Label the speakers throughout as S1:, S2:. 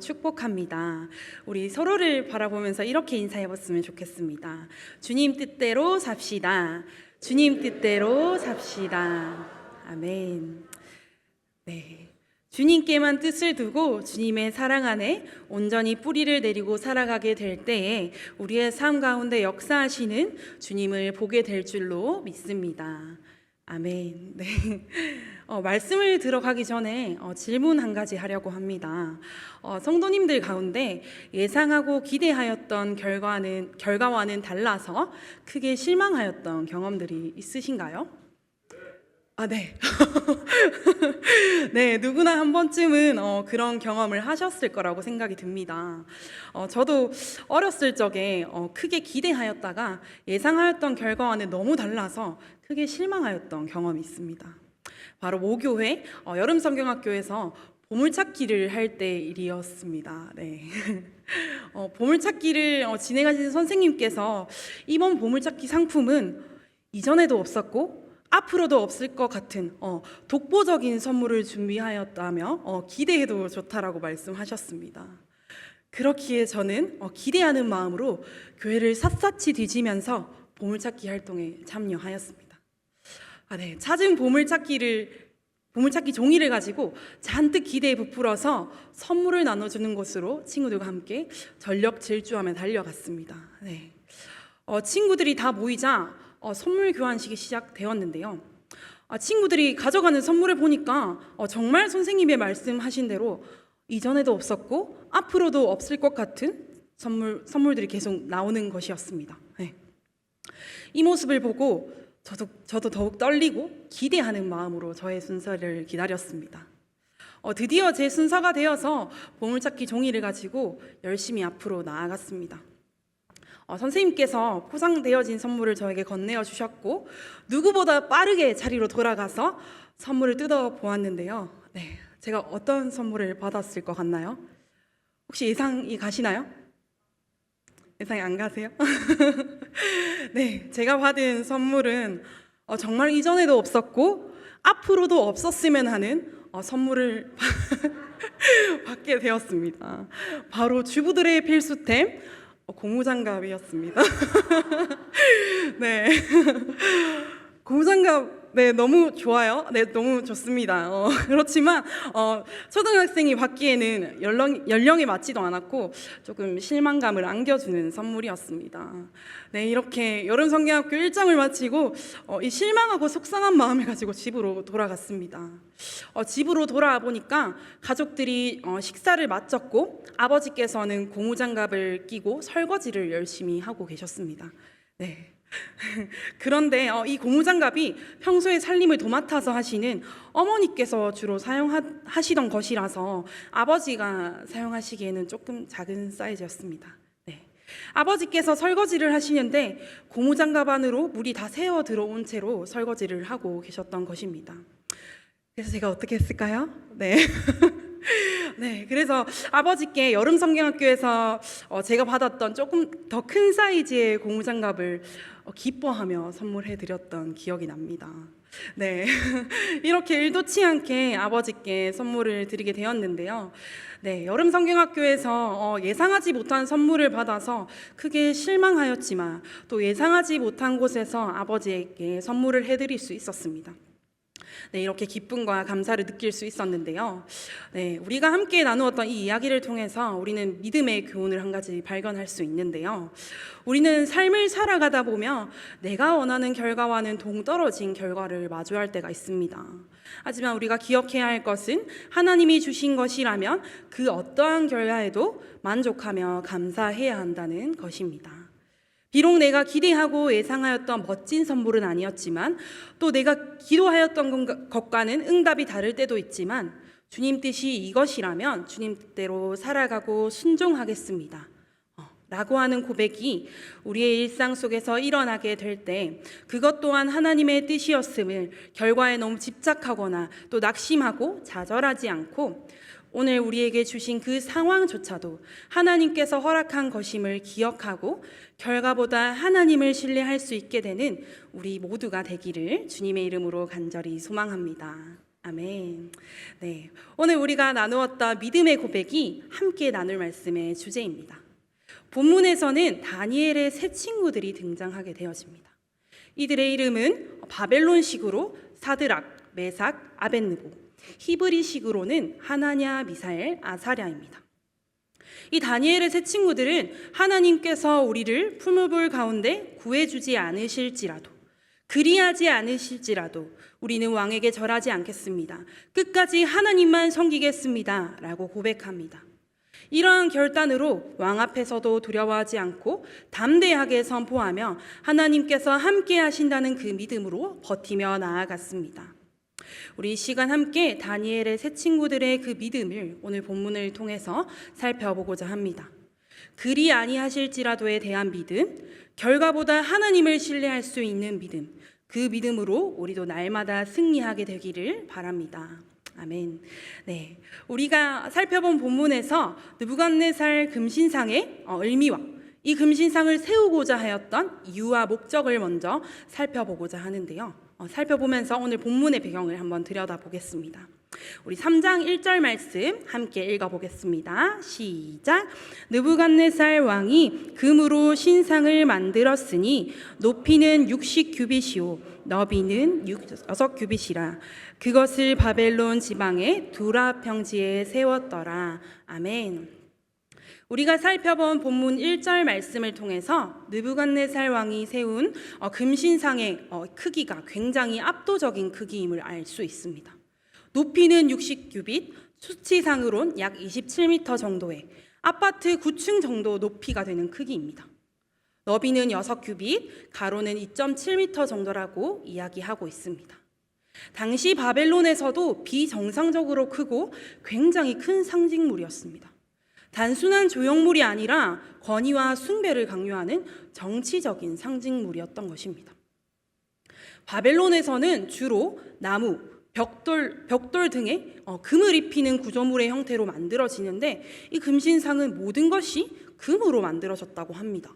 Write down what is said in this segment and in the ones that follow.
S1: 축복합니다. 우리 서로를 바라보면서 이렇게 인사해 봤으면 좋겠습니다. 주님 뜻대로 삽시다. 주님 뜻대로 삽시다. 아멘. 네. 주님께만 뜻을 두고 주님의 사랑 안에 온전히 뿌리를 내리고 살아가게 될 때에 우리의 삶 가운데 역사하시는 주님을 보게 될 줄로 믿습니다. 아멘. 네. 어, 말씀을 들어가기 전에 어, 질문 한 가지 하려고 합니다. 어, 성도님들 가운데 예상하고 기대하였던 결과는 결과와는 달라서 크게 실망하였던 경험들이 있으신가요? 아, 네. 네, 누구나 한 번쯤은 어, 그런 경험을 하셨을 거라고 생각이 듭니다. 어, 저도 어렸을 적에 어, 크게 기대하였다가 예상하였던 결과와는 너무 달라서 크게 실망하였던 경험이 있습니다. 바로 모교회 어, 여름 성경학교에서 보물찾기를 할 때 일이었습니다. 네. 어, 보물찾기를 어, 진행하신 선생님께서 이번 보물찾기 상품은 이전에도 없었고 앞으로도 없을 것 같은 어, 독보적인 선물을 준비하였다며 어, 기대해도 좋다라고 말씀하셨습니다. 그렇기에 저는 어, 기대하는 마음으로 교회를 샅샅이 뒤지면서 보물찾기 활동에 참여하였습니다. 아, 네. 찾은 보물찾기를 보물찾기 종이를 가지고 잔뜩 기대에 부풀어서 선물을 나눠주는 곳으로 친구들과 함께 전력 질주하며 달려갔습니다. 네. 어, 친구들이 다 모이자 어, 선물 교환식이 시작되었는데요. 아, 친구들이 가져가는 선물을 보니까 어, 정말 선생님의 말씀하신 대로 이전에도 없었고 앞으로도 없을 것 같은 선물 선물들이 계속 나오는 것이었습니다. 네. 이 모습을 보고 저도 저도 더욱 떨리고 기대하는 마음으로 저의 순서를 기다렸습니다. 어, 드디어 제 순서가 되어서 보물찾기 종이를 가지고 열심히 앞으로 나아갔습니다. 어, 선생님께서 포장되어진 선물을 저에게 건네어 주셨고 누구보다 빠르게 자리로 돌아가서 선물을 뜯어 보았는데요. 네, 제가 어떤 선물을 받았을 것 같나요? 혹시 예상이 가시나요? 예상이 안 가세요? 네, 제가 받은 선물은 어, 정말 이전에도 없었고 앞으로도 없었으면 하는 어, 선물을 받게 되었습니다. 바로 주부들의 필수템 어, 고무장갑이었습니다. 네. 고무장갑 네 너무 좋아요. 네 너무 좋습니다. 어, 그렇지만 어, 초등학생이 받기에는 연령 연령에 맞지도 않았고 조금 실망감을 안겨주는 선물이었습니다. 네 이렇게 여름 성경학교 일정을 마치고 어, 이 실망하고 속상한 마음을 가지고 집으로 돌아갔습니다. 어, 집으로 돌아와 보니까 가족들이 어, 식사를 마쳤고 아버지께서는 고무장갑을 끼고 설거지를 열심히 하고 계셨습니다. 네. 그런데 어, 이 고무장갑이 평소에 살림을 도맡아서 하시는 어머니께서 주로 사용하시던 것이라서 아버지가 사용하시기에는 조금 작은 사이즈였습니다. 네. 아버지께서 설거지를 하시는데 고무장갑 안으로 물이 다 새어 들어온 채로 설거지를 하고 계셨던 것입니다. 그래서 제가 어떻게 했을까요? 네. 네, 그래서 아버지께 여름 성경학교에서 어, 제가 받았던 조금 더 큰 사이즈의 고무 장갑을 어, 기뻐하며 선물해 드렸던 기억이 납니다. 네, 이렇게 일도치 않게 아버지께 선물을 드리게 되었는데요. 네, 여름 성경학교에서 어, 예상하지 못한 선물을 받아서 크게 실망하였지만 또 예상하지 못한 곳에서 아버지에게 선물을 해드릴 수 있었습니다. 네, 이렇게 기쁨과 감사를 느낄 수 있었는데요. 네, 우리가 함께 나누었던 이 이야기를 통해서 우리는 믿음의 교훈을 한 가지 발견할 수 있는데요. 우리는 삶을 살아가다 보면 내가 원하는 결과와는 동떨어진 결과를 마주할 때가 있습니다. 하지만 우리가 기억해야 할 것은 하나님이 주신 것이라면 그 어떠한 결과에도 만족하며 감사해야 한다는 것입니다. 비록 내가 기대하고 예상하였던 멋진 선물은 아니었지만 또 내가 기도하였던 것과는 응답이 다를 때도 있지만 주님 뜻이 이것이라면 주님 뜻대로 살아가고 순종하겠습니다. 어, 라고 하는 고백이 우리의 일상 속에서 일어나게 될 때 그것 또한 하나님의 뜻이었음을 결과에 너무 집착하거나 또 낙심하고 좌절하지 않고 오늘 우리에게 주신 그 상황조차도 하나님께서 허락한 것임을 기억하고 결과보다 하나님을 신뢰할 수 있게 되는 우리 모두가 되기를 주님의 이름으로 간절히 소망합니다. 아멘. 네. 오늘 우리가 나누었던 믿음의 고백이 함께 나눌 말씀의 주제입니다. 본문에서는 다니엘의 새 친구들이 등장하게 되어집니다. 이들의 이름은 바벨론식으로 사드락, 메삭, 아벤느고, 히브리식으로는 하나냐, 미사엘, 아사랴입니다. 이 다니엘의 새 친구들은 하나님께서 우리를 풀무불 가운데 구해주지 않으실지라도 그리하지 않으실지라도 우리는 왕에게 절하지 않겠습니다. 끝까지 하나님만 섬기겠습니다. 라고 고백합니다. 이러한 결단으로 왕 앞에서도 두려워하지 않고 담대하게 선포하며 하나님께서 함께 하신다는 그 믿음으로 버티며 나아갔습니다. 우리 이 시간 함께 다니엘의 새 친구들의 그 믿음을 오늘 본문을 통해서 살펴보고자 합니다. 그리 아니하실지라도에 대한 믿음, 결과보다 하나님을 신뢰할 수 있는 믿음, 그 믿음으로 우리도 날마다 승리하게 되기를 바랍니다. 아멘. 네, 우리가 살펴본 본문에서 느부갓네살 금신상의 어, 의미와 이 금신상을 세우고자 하였던 이유와 목적을 먼저 살펴보고자 하는데요. 어, 살펴보면서 오늘 본문의 배경을 한번 들여다보겠습니다. 우리 3장 1절 말씀 함께 읽어보겠습니다. 시작. 느부갓네살 왕이 금으로 신상을 만들었으니 높이는 60 규빗이요 너비는 6 규빗이라 그것을 바벨론 지방의 두라 평지에 세웠더라. 아멘. 우리가 살펴본 본문 1절 말씀을 통해서 느부갓네살 왕이 세운 어, 금신상의 어, 크기가 굉장히 압도적인 크기임을 알 수 있습니다. 높이는 60규빗, 수치상으론 약 27m 정도의 아파트 9층 정도 높이가 되는 크기입니다. 너비는 6규빗, 가로는 2.7m 정도라고 이야기하고 있습니다. 당시 바벨론에서도 비정상적으로 크고 굉장히 큰 상징물이었습니다. 단순한 조형물이 아니라 권위와 숭배를 강요하는 정치적인 상징물이었던 것입니다. 바벨론에서는 주로 나무, 벽돌, 벽돌 등의 어, 금을 입히는 구조물의 형태로 만들어지는데 이 금신상은 모든 것이 금으로 만들어졌다고 합니다.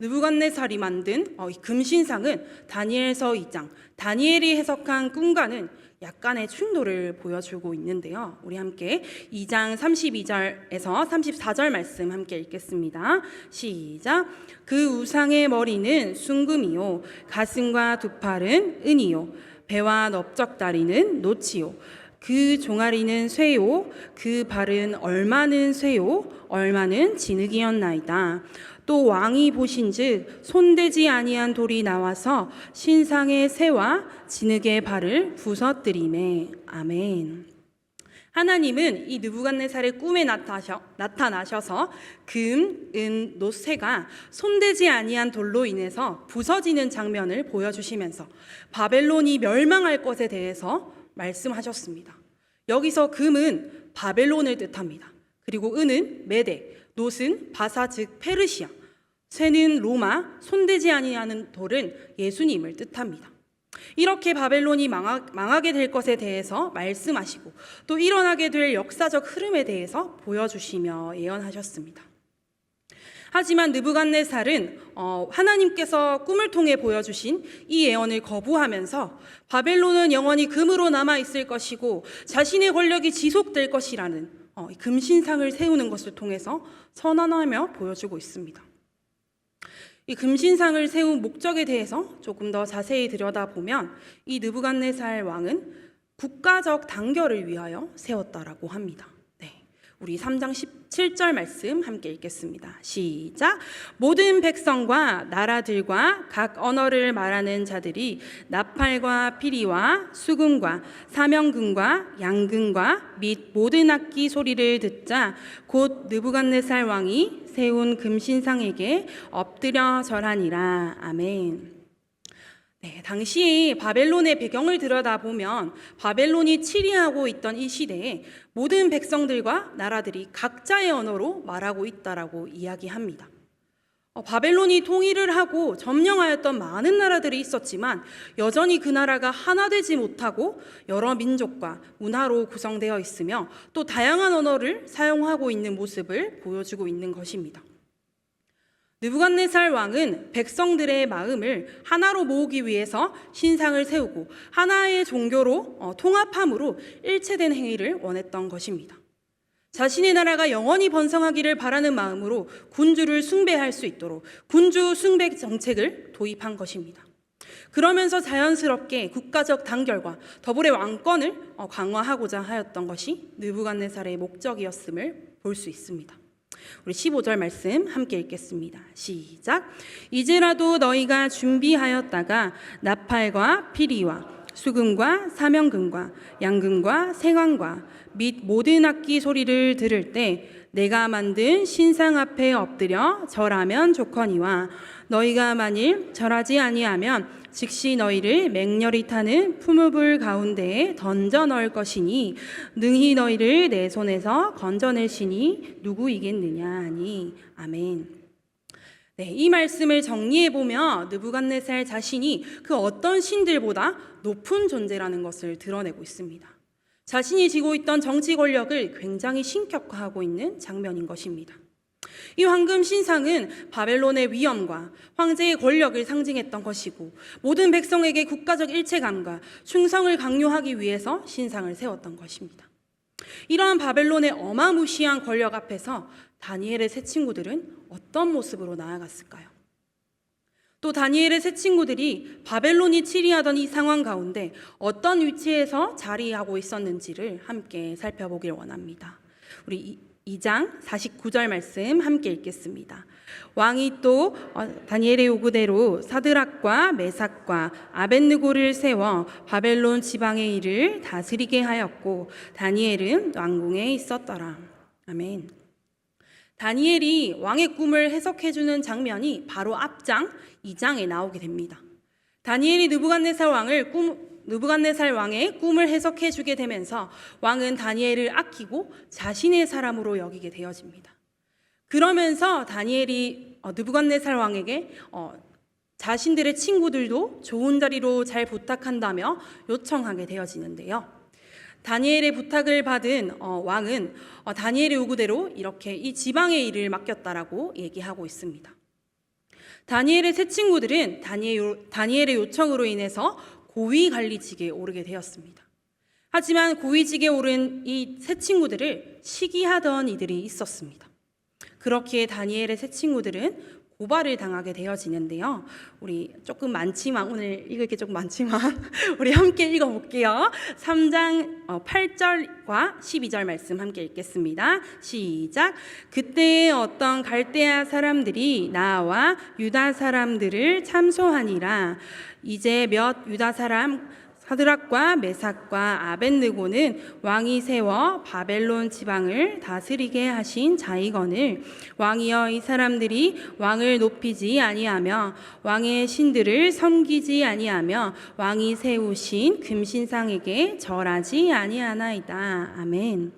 S1: 느부갓네살이 만든 어, 이 금신상은 다니엘서 2장 다니엘이 해석한 꿈과는 약간의 충돌을 보여주고 있는데요. 우리 함께 2장 32절에서 34절 말씀 함께 읽겠습니다. 시작. 그 우상의 머리는 순금이요 가슴과 두 팔은 은이요 배와 넓적다리는 노치요 그 종아리는 쇠요 그 발은 얼마는 쇠요 얼마는 진흙이었나이다. 또 왕이 보신즉 손대지 아니한 돌이 나와서 신상의 새와 진흙의 발을 부서뜨리매 아멘. 하나님은 이 느부갓네살의 꿈에 나타셔, 나타나셔 서 금, 은, 노쇠가 손대지 아니한 돌로 인해서 부서지는 장면을 보여주시면서 바벨론이 멸망할 것에 대해서 말씀하셨습니다. 여기서 금은 바벨론을 뜻합니다. 그리고 은은 메대, 놋은 바사 즉 페르시아, 쇠는 로마, 손대지 아니하는 돌은 예수님을 뜻합니다. 이렇게 바벨론이 망하, 망하 게 될 것에 대해서 말씀하시고 또 일어나게 될 역사적 흐름에 대해서 보여주시며 예언하셨습니다. 하지만 느부갓네살은 어, 하나님께서 꿈을 통해 보여주신 이 예언을 거부하면서 바벨론은 영원히 금으로 남아 있을 것이고 자신의 권력이 지속될 것이라는 어, 금신상을 세우는 것을 통해서 선언하며 보여주고 있습니다. 이 금신상을 세운 목적에 대해서 조금 더 자세히 들여다보면 이 느부갓네살 왕은 국가적 단결을 위하여 세웠다라고 합니다. 네. 우리 3장 17절 말씀 함께 읽겠습니다. 시작. 모든 백성과 나라들과 각 언어를 말하는 자들이 나팔과 피리와 수금과 사명금과 양금과 및 모든 악기 소리를 듣자 곧 느부갓네살 왕이 세운 금신상에게 엎드려 절하니라. 아멘. 네, 당시 바벨론의 배경을 들여다보면 바벨론이 치리하고 있던 이 시대에 모든 백성들과 나라들이 각자의 언어로 말하고 있다라고 이야기합니다. 어, 바벨론이 통일을 하고 점령하였던 많은 나라들이 있었지만 여전히 그 나라가 하나 되지 못하고 여러 민족과 문화로 구성되어 있으며 또 다양한 언어를 사용하고 있는 모습을 보여주고 있는 것입니다. 느부갓네살 왕은 백성들의 마음을 하나로 모으기 위해서 신상을 세우고 하나의 종교로 어, 통합함으로 일체된 행위를 원했던 것입니다. 자신의 나라가 영원히 번성하기를 바라는 마음으로 군주를 숭배할 수 있도록 군주 숭배 정책을 도입한 것입니다. 그러면서 자연스럽게 국가적 단결과 더불어 왕권을 어, 강화하고자 하였던 것이 느부갓네살의 목적이었음을 볼 수 있습니다. 우리 15절 말씀 함께 읽겠습니다. 시작. 이제라도 너희가 준비하였다가 나팔과 피리와 수금과 사명금과 양금과 생황과 및 모든 악기 소리를 들을 때 내가 만든 신상 앞에 엎드려 절하면 좋거니와 너희가 만일 절하지 아니하면 즉시 너희를 맹렬히 타는 풀무불 가운데에 던져 넣을 것이니 능히 너희를 내 손에서 신이 누구이겠느냐 하니 아멘. 네, 이 말씀을 정리해 보면 느부갓네살 자신이 그 어떤 신들보다 높은 존재라는 것을 드러내고 있습니다. 자신이 지고 있던 정치 권력을 굉장히 신격화하고 있는 장면인 것입니다. 이 황금 신상은 바벨론의 위엄과 황제의 권력을 상징했던 것이고 모든 백성에게 국가적 일체감과 충성을 강요하기 위해서 신상을 세웠던 것입니다. 이러한 바벨론의 어마무시한 권력 앞에서 다니엘의 세 친구들은 어떤 모습으로 나아갔을까요? 또 다니엘의 세 친구들이 바벨론이 치리하던 이 상황 가운데 어떤 위치에서 자리하고 있었는지를 함께 살펴보길 원합니다. 우리 2장 49절 말씀 함께 읽겠습니다. 왕이 또 어, 다니엘의 요구대로 사드락과 메삭과 아벤느고를 세워 바벨론 지방의 일을 다스리게 하였고 다니엘은 왕궁에 있었더라. 아멘. 다니엘이 왕의 꿈을 해석해 주는 장면이 바로 앞장 2장에 나오게 됩니다. 다니엘이 느부갓네살 왕을 꿈 느부갓네살 왕의 꿈을 해석해 주게 되면서 왕은 다니엘을 아끼고 자신의 사람으로 여기게 되어집니다. 그러면서 다니엘이 어, 느부갓네살 왕에게 어, 자신들의 친구들도 좋은 자리로 잘 부탁한다며 요청하게 되어지는데요. 다니엘의 부탁을 받은 어, 왕은 어, 다니엘의 요구대로 이렇게 이 지방의 일을 맡겼다라고 얘기하고 있습니다. 다니엘의 세 친구들은 다니엘, 다니엘의 요청으로 인해서 고위 관리직에 오르게 되었습니다. 하지만 고위직에 오른 이 세 친구들을 시기하던 이들이 있었습니다. 그렇기에 다니엘의 세 친구들은 고발을 당하게 되어지는데요. 우리 조금 많지만 오늘 읽을 게 조금 많지만 우리 함께 읽어볼게요. 3장 8절과 12절 말씀 함께 읽겠습니다. 시작. 그때 어떤 갈대아 사람들이 나와 유다 사람들을 참소하니라. 이제 몇 유다 사람 사드락과 메삭과 아벤느고는 왕이 세워 바벨론 지방을 다스리게 하신 자이거늘 왕이여 이 사람들이 왕을 높이지 아니하며 왕의 신들을 섬기지 아니하며 왕이 세우신 금신상에게 절하지 아니하나이다 아멘.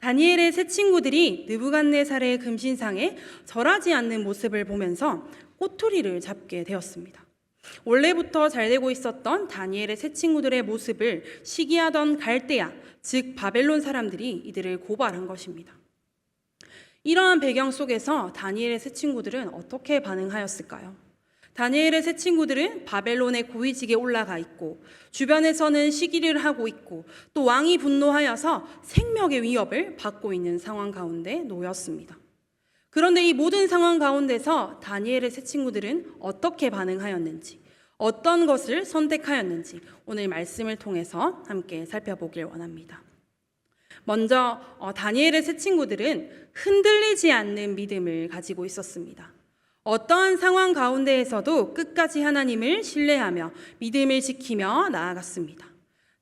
S1: 다니엘의 세 친구들이 느부갓네살의 금신상에 절하지 않는 모습을 보면서 꼬투리를 잡게 되었습니다. 원래부터 잘 되고 있었던 다니엘의 세 친구들의 모습을 시기하던 갈대아, 즉 바벨론 사람들이 이들을 고발한 것입니다. 이러한 배경 속에서 다니엘의 세 친구들은 어떻게 반응하였을까요? 다니엘의 세 친구들은 바벨론의 고위직에 올라가 있고 주변에서는 시기를 하고 있고 또 왕이 분노하여서 생명의 위협을 받고 있는 상황 가운데 놓였습니다. 그런데 이 모든 상황 가운데서 다니엘의 세 친구들은 어떻게 반응하였는지, 어떤 것을 선택하였는지 오늘 말씀을 통해서 함께 살펴보길 원합니다. 먼저 어, 다니엘의 세 친구들은 흔들리지 않는 믿음을 가지고 있었습니다. 어떠한 상황 가운데에서도 끝까지 하나님을 신뢰하며 믿음을 지키며 나아갔습니다.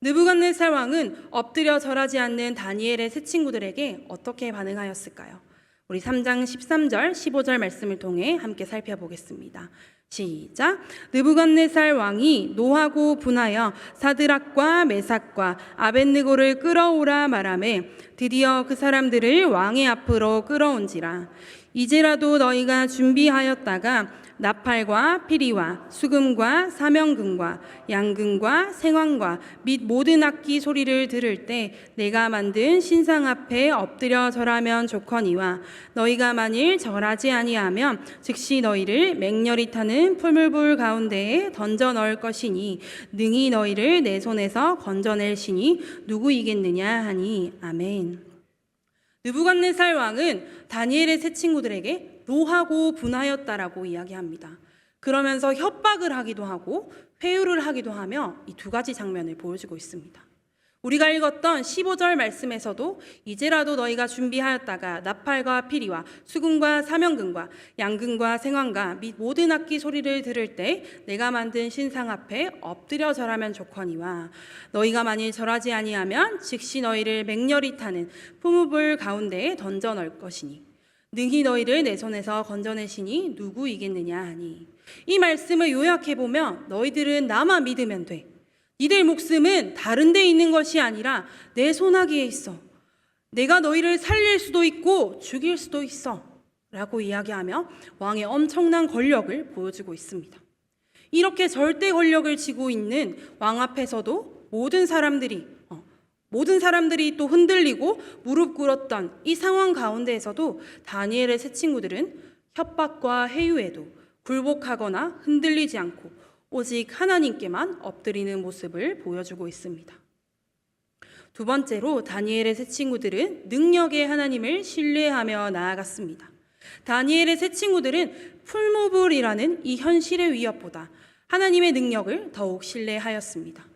S1: 느부갓네살 왕은 엎드려 절하지 않는 다니엘의 세 친구들에게 어떻게 반응하였을까요? 우리 3장 13절, 15절 말씀을 통해 함께 살펴보겠습니다. 시작. 느부갓네살 왕이 노하고 분하여 사드락과 메삭과 아벤느고를 끌어오라 말하매 드디어 그 사람들을 왕의 앞으로 끌어온지라. 이제라도 너희가 준비하였다가 나팔과 피리와 수금과 사명금과 양금과 생황과 및 모든 악기 소리를 들을 때 내가 만든 신상 앞에 엎드려 절하면 좋거니와 너희가 만일 절하지 아니하면 즉시 너희를 맹렬히 타는 풀물불 가운데에 던져 넣을 것이니 능히 너희를 내 손에서 건져낼 신이 누구이겠느냐 하니 아멘. 느부갓네살 왕은 다니엘의 세 친구들에게 노하고 분하였다라고 이야기합니다. 그러면서 협박을 하기도 하고 회유를 하기도 하며 이 두 가지 장면을 보여주고 있습니다. 우리가 읽었던 15절 말씀에서도 이제라도 너희가 준비하였다가 나팔과 피리와 수금과 사명금과 양금과 생황과 및 모든 악기 소리를 들을 때 내가 만든 신상 앞에 엎드려 절하면 좋거니와 너희가 만일 절하지 아니하면 즉시 너희를 맹렬히 타는 포무불 가운데에 던져 넣을 것이니 능히 너희를 내 손에서 건져내시니 누구 이겠느냐 하니 이 말씀을 요약해 보면 너희들은 나만 믿으면 돼. 니들 목숨은 다른 데 있는 것이 아니라 내 손아귀에 있어. 내가 너희를 살릴 수도 있고 죽일 수도 있어. 라고 이야기하며 왕의 엄청난 권력을 보여주고 있습니다. 이렇게 절대 권력을 쥐고 있는 왕 앞에서도 모든 사람들이 어, 모든 사람들이 또 흔들리고 무릎 꿇었던 이 상황 가운데에서도 다니엘의 세 친구들은 협박과 해유에도 굴복하거나 흔들리지 않고 오직 하나님께만 엎드리는 모습을 보여주고 있습니다. 두 번째로 다니엘의 세 친구들은 능력의 하나님을 신뢰하며 나아갔습니다. 다니엘의 세 친구들은 풀무불이라는 이 현실의 위협보다 하나님의 능력을 더욱 신뢰하였습니다.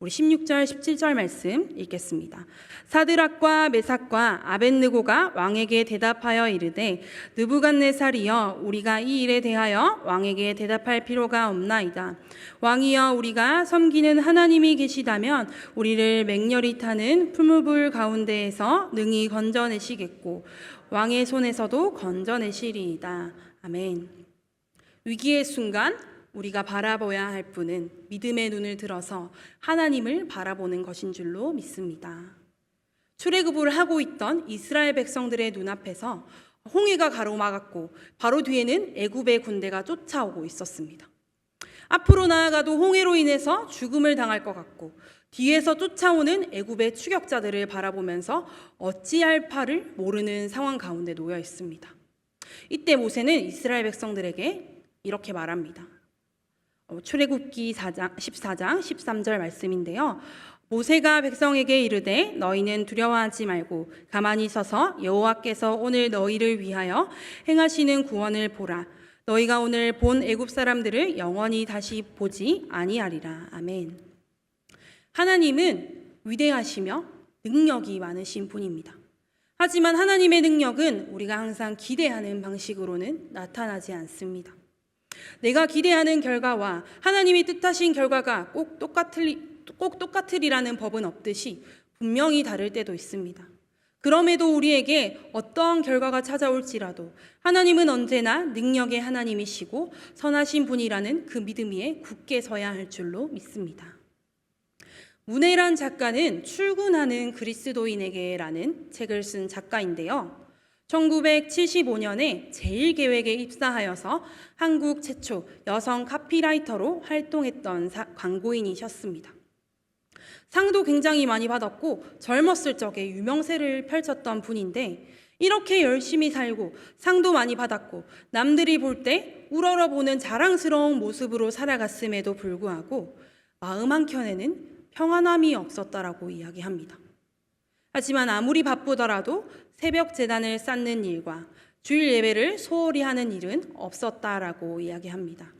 S1: 우리 16절 17절 말씀 읽겠습니다. 사드락과 메삭과 아벤느고가 왕에게 대답하여 이르되 느부갓네살이여 우리가 이 일에 대하여 왕에게 대답할 필요가 없나이다. 왕이여 우리가 섬기는 하나님이 계시다면 우리를 맹렬히 타는 풀무불 가운데에서 능히 건져내시겠고 왕의 손에서도 건져내시리이다. 아멘. 위기의 순간 우리가 바라봐야 할 분은 믿음의 눈을 들어서 하나님을 바라보는 것인 줄로 믿습니다. 출애굽을 하고 있던 이스라엘 백성들의 눈앞에서 홍해가 가로막았고 바로 뒤에는 애굽의 군대가 쫓아오고 있었습니다. 앞으로 나아가도 홍해로 인해서 죽음을 당할 것 같고 뒤에서 쫓아오는 애굽의 추격자들을 바라보면서 어찌할 바를 모르는 상황 가운데 놓여 있습니다. 이때 모세는 이스라엘 백성들에게 이렇게 말합니다. 어, 출애굽기 4장 14장 13절 말씀인데요. 모세가 백성에게 이르되 너희는 두려워하지 말고 가만히 서서 여호와께서 오늘 너희를 위하여 행하시는 구원을 보라. 너희가 오늘 본 애굽 사람들을 영원히 다시 보지 아니하리라. 아멘. 하나님은 위대하시며 능력이 많으신 분입니다. 하지만 하나님의 능력은 우리가 항상 기대하는 방식으로는 나타나지 않습니다. 내가 기대하는 결과와 하나님이 뜻하신 결과가 꼭 똑같을 꼭 똑같으리라는 법은 없듯이 분명히 다를 때도 있습니다. 그럼에도 우리에게 어떠한 결과가 찾아올지라도 하나님은 언제나 능력의 하나님이시고 선하신 분이라는 그 믿음 위에 굳게 서야 할 줄로 믿습니다. 문혜란 작가는 출근하는 그리스도인에게라는 책을 쓴 작가인데요. 1975년에 제일계획에 입사하여서 한국 최초 여성 카피라이터로 활동했던 사, 광고인이셨습니다. 상도 굉장히 많이 받았고 젊었을 적에 유명세를 펼쳤던 분인데 이렇게 열심히 살고 상도 많이 받았고 남들이 볼 때 우러러보는 자랑스러운 모습으로 살아갔음에도 불구하고 마음 한켠에는 평안함이 없었다라고 이야기합니다. 하지만 아무리 바쁘더라도 새벽 재단을 쌓는 일과 주일 예배를 소홀히 하는 일은 없었다라고 이야기합니다.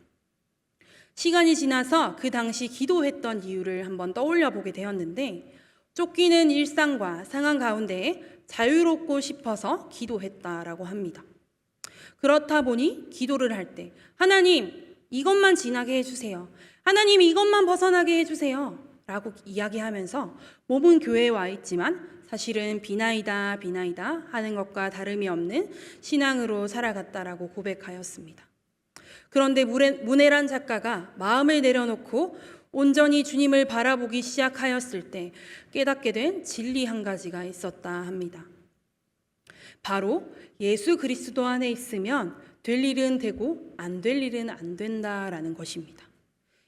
S1: 시간이 지나서 그 당시 기도했던 이유를 한번 떠올려 보게 되었는데 쫓기는 일상과 상황 가운데에 자유롭고 싶어서 기도했다라고 합니다. 그렇다 보니 기도를 할 때 하나님 이것만 지나게 해주세요. 하나님 이것만 벗어나게 해주세요. 라고 이야기하면서 몸은 교회에 와 있지만 사실은 비나이다 비나이다 하는 것과 다름이 없는 신앙으로 살아갔다라고 고백하였습니다. 그런데 문혜란 작가가 마음을 내려놓고 온전히 주님을 바라보기 시작하였을 때 깨닫게 된 진리 한 가지가 있었다 합니다. 바로 예수 그리스도 안에 있으면 될 일은 되고 안 될 일은 안 된다라는 것입니다.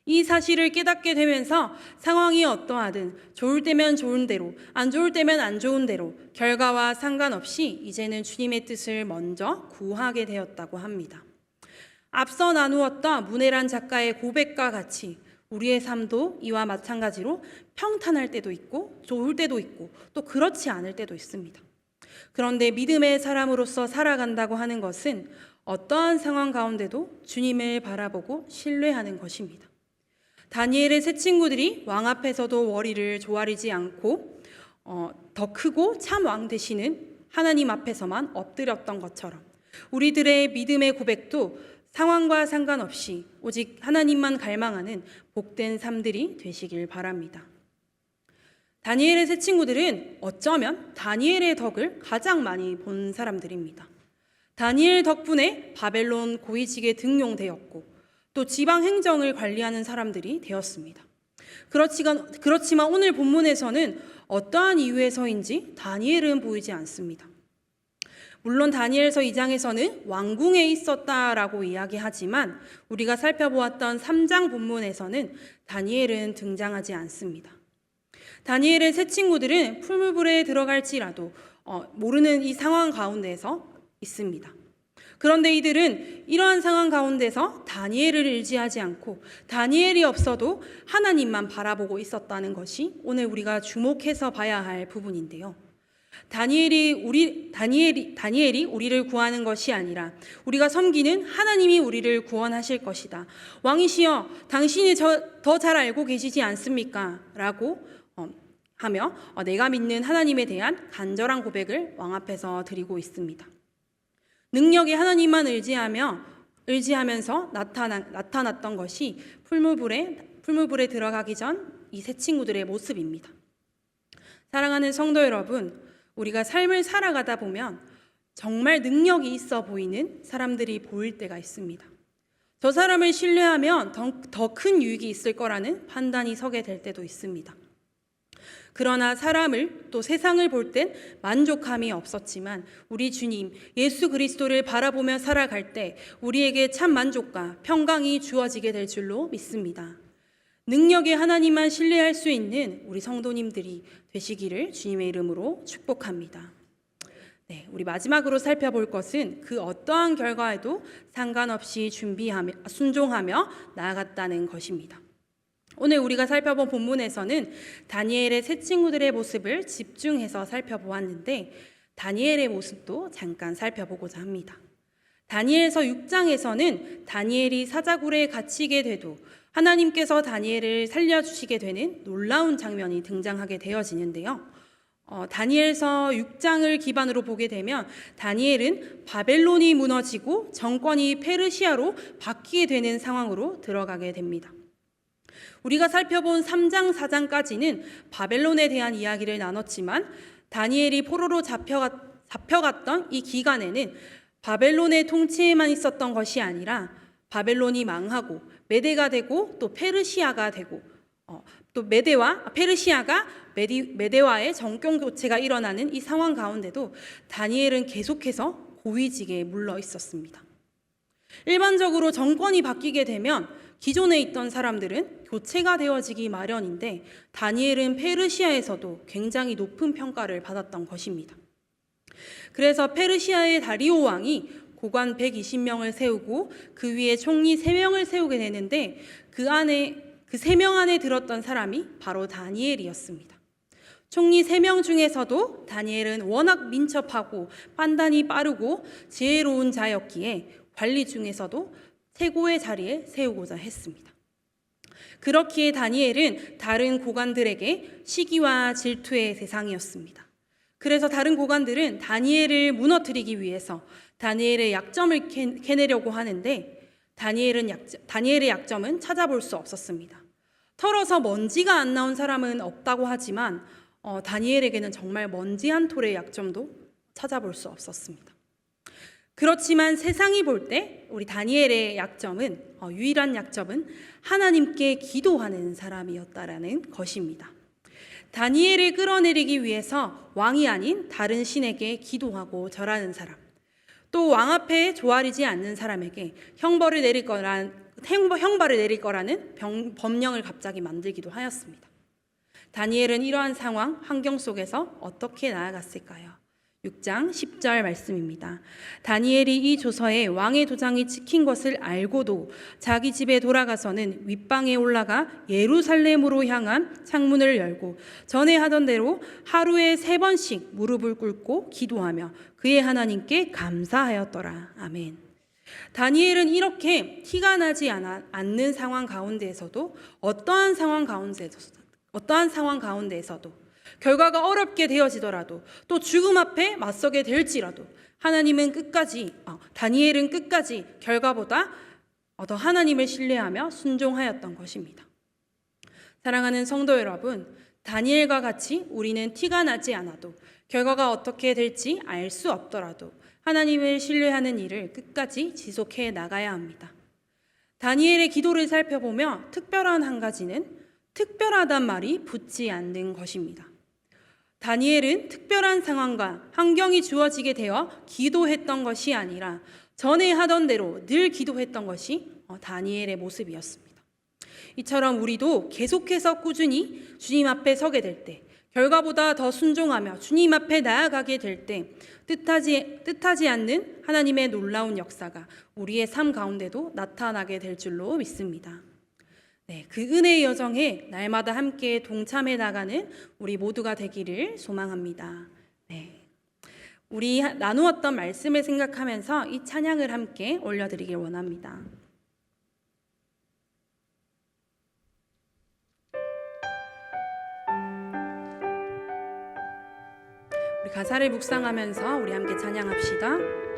S1: 이 사실을 깨닫게 되면서 상황이 어떠하든 좋을 때면 좋은 대로, 안 좋을 때면 안 좋은 대로 결과와 상관없이 이제는 주님의 뜻을 먼저 구하게 되었다고 합니다. 앞서 나누었던 문혜란 작가의 고백과 같이 우리의 삶도 이와 마찬가지로 평탄할 때도 있고 좋을 때도 있고 또 그렇지 않을 때도 있습니다. 그런데 믿음의 사람으로서 살아간다고 하는 것은 어떠한 상황 가운데도 주님을 바라보고 신뢰하는 것입니다. 다니엘의 세 친구들이 왕 앞에서도 머리를 조아리지 않고 어, 더 크고 참 왕 되시는 하나님 앞에서만 엎드렸던 것처럼 우리들의 믿음의 고백도 상황과 상관없이 오직 하나님만 갈망하는 복된 삶들이 되시길 바랍니다. 다니엘의 세 친구들은 어쩌면 다니엘의 덕을 가장 많이 본 사람들입니다. 다니엘 덕분에 바벨론 고위직에 등용되었고 또 지방 행정을 관리하는 사람들이 되었습니다. 그렇지만, 그렇지만 오늘 본문에서는 어떠한 이유에서인지 다니엘은 보이지 않습니다. 물론 다니엘서 2장에서는 왕궁에 있었다라고 이야기하지만 우리가 살펴보았던 3장 본문에서는 다니엘은 등장하지 않습니다. 다니엘의 세 친구들은 풀무불에 들어갈지라도 어, 모르는 이 상황 가운데서 있습니다. 그런데 이들은 이러한 상황 가운데서 다니엘을 의지하지 않고 다니엘이 없어도 하나님만 바라보고 있었다는 것이 오늘 우리가 주목해서 봐야 할 부분인데요. 다니엘이 우리 다니엘이 다니엘이 우리를 구하는 것이 아니라 우리가 섬기는 하나님이 우리를 구원하실 것이다. 왕이시여, 당신이 저 더 잘 알고 계시지 않습니까?라고 어, 하며 어, 내가 믿는 하나님에 대한 간절한 고백을 왕 앞에서 드리고 있습니다. 능력의 하나님만 의지하며 의지하면서 나타나, 나타났던 것이 풀무불에 풀무불에 들어가기 전 이 세 친구들의 모습입니다. 사랑하는 성도 여러분, 우리가 삶을 살아가다 보면 정말 능력이 있어 보이는 사람들이 보일 때가 있습니다. 저 사람을 신뢰하면 더 큰 유익이 있을 거라는 판단이 서게 될 때도 있습니다. 그러나 사람을 또 세상을 볼 땐 만족함이 없었지만 우리 주님 예수 그리스도를 바라보며 살아갈 때 우리에게 참 만족과 평강이 주어지게 될 줄로 믿습니다. 능력의 하나님만 신뢰할 수 있는 우리 성도님들이 되시기를 주님의 이름으로 축복합니다. 네, 우리 마지막으로 살펴볼 것은 그 어떠한 결과에도 상관없이 준비하며 순종하며 나아갔다는 것입니다. 오늘 우리가 살펴본 본문에서는 다니엘의 세 친구들의 모습을 집중해서 살펴보았는데 다니엘의 모습도 잠깐 살펴보고자 합니다. 다니엘서 6장에서는 다니엘이 사자굴에 갇히게 돼도 하나님께서 다니엘을 살려주시게 되는 놀라운 장면이 등장하게 되어지는데요. 어, 다니엘서 6장을 기반으로 보게 되면 다니엘은 바벨론이 무너지고 정권이 페르시아로 바뀌게 되는 상황으로 들어가게 됩니다. 우리가 살펴본 3장, 4장까지는 바벨론에 대한 이야기를 나눴지만 다니엘이 포로로 잡혀갔, 잡혀갔던 이 기간에는 바벨론의 통치에만 있었던 것이 아니라 바벨론이 망하고 메대가 되고 또 페르시아가 되고 어, 또 메대와 페르시아가 메디, 메대와의 정권 교체가 일어나는 이 상황 가운데도 다니엘은 계속해서 고위직에 물러 있었습니다. 일반적으로 정권이 바뀌게 되면 기존에 있던 사람들은 교체가 되어지기 마련인데 다니엘은 페르시아에서도 굉장히 높은 평가를 받았던 것입니다. 그래서 페르시아의 다리오 왕이 고관 120명을 세우고 그 위에 총리 3명을 세우게 되는데 그 안에 그 3명 안에 들었던 사람이 바로 다니엘이었습니다. 총리 3명 중에서도 다니엘은 워낙 민첩하고 판단이 빠르고 지혜로운 자였기에 관리 중에서도 최고의 자리에 세우고자 했습니다. 그렇기에 다니엘은 다른 고관들에게 시기와 질투의 대상이었습니다. 그래서 다른 고관들은 다니엘을 무너뜨리기 위해서 다니엘의 약점을 캐내려고 하는데 다니엘은 약점, 다니엘의 약점은 찾아볼 수 없었습니다. 털어서 먼지가 안 나온 사람은 없다고 하지만 어, 다니엘에게는 정말 먼지 한 톨의 약점도 찾아볼 수 없었습니다. 그렇지만 세상이 볼 때 우리 다니엘의 약점은 어, 유일한 약점은 하나님께 기도하는 사람이었다라는 것입니다. 다니엘을 끌어내리기 위해서 왕이 아닌 다른 신에게 기도하고 절하는 사람. 또 왕 앞에 조아리지 않는 사람에게 형벌을 내릴 거란 형벌, 형벌을 내릴 거라는 병- 법령을 갑자기 만들기도 하였습니다. 다니엘은 이러한 상황, 환경 속에서 어떻게 나아갔을까요? 6장 10절 말씀입니다. 다니엘이 이 조서에 왕의 도장이 찍힌 것을 알고도 자기 집에 돌아가서는 윗방에 올라가 예루살렘으로 향한 창문을 열고 전에 하던 대로 하루에 세 번씩 무릎을 꿇고 기도하며 그의 하나님께 감사하였더라. 아멘. 다니엘은 이렇게 티가 나지 않는 상황 가운데에서도 어떠한 상황 가운데에서도 어떠한 상황 가운데에서도 결과가 어렵게 되어지더라도 또 죽음 앞에 맞서게 될지라도 하나님은 끝까지 어, 다니엘은 끝까지 결과보다 어, 더 하나님을 신뢰하며 순종하였던 것입니다. 사랑하는 성도 여러분, 다니엘과 같이 우리는 티가 나지 않아도 결과가 어떻게 될지 알 수 없더라도 하나님을 신뢰하는 일을 끝까지 지속해 나가야 합니다. 다니엘의 기도를 살펴보며 특별한 한 가지는 특별하단 말이 붙지 않는 것입니다. 다니엘은 특별한 상황과 환경이 주어지게 되어 기도했던 것이 아니라 전에 하던 대로 늘 기도했던 것이 어, 다니엘의 모습이었습니다. 이처럼 우리도 계속해서 꾸준히 주님 앞에 서게 될 때, 결과보다 더 순종하며 주님 앞에 나아가게 될 때, 뜻하지, 뜻하지 않는 하나님의 놀라운 역사가 우리의 삶 가운데도 나타나게 될 줄로 믿습니다. 네, 그 은혜의 여정에 날마다 함께 동참해 나가는 우리 모두가 되기를 소망합니다. 네. 우리 하- 나누었던 말씀을 생각하면서 이 찬양을 함께 올려드리길 원합니다. 우리 가사를 묵상하면서 우리 함께 찬양합시다.